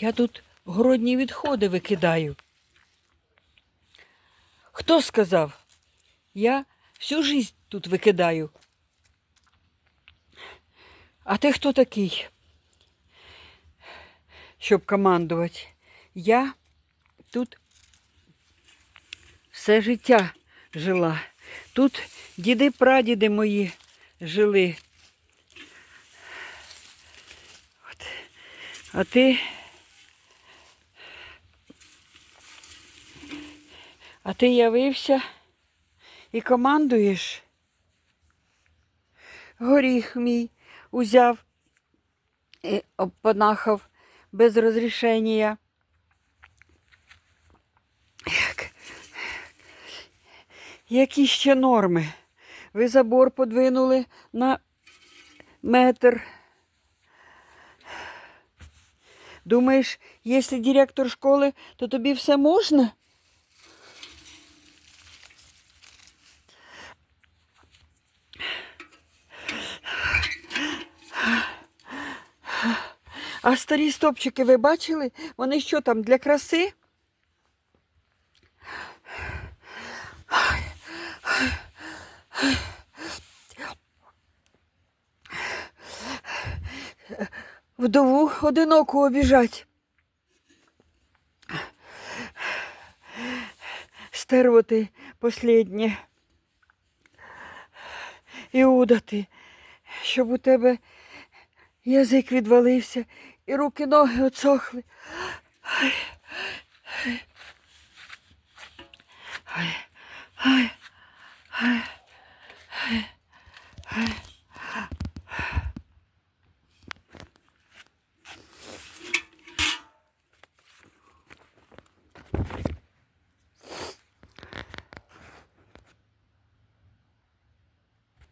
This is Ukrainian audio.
Я тут городні відходи викидаю. Хто сказав? Я всю жизнь тут викидаю. А ти хто такий? Щоб командувати? Я тут все життя жила. Тут діди прадіди мої жили. От. А ти. А ти явився і командуєш? Горіх мій узяв і обпанахав без розрішення. Як? Які ще норми? Ви забор подвинули на метр. Думаєш, якщо директор школи, то тобі все можна? А старі стопчики ви бачили? Вони що там для краси? Вдову одиноку обіжать. Стервоти последнє. Іуда ти, щоб у тебе язик відвалився і руки ноги оцохли. Ай, ай, ай, ай, ай, ай, ай.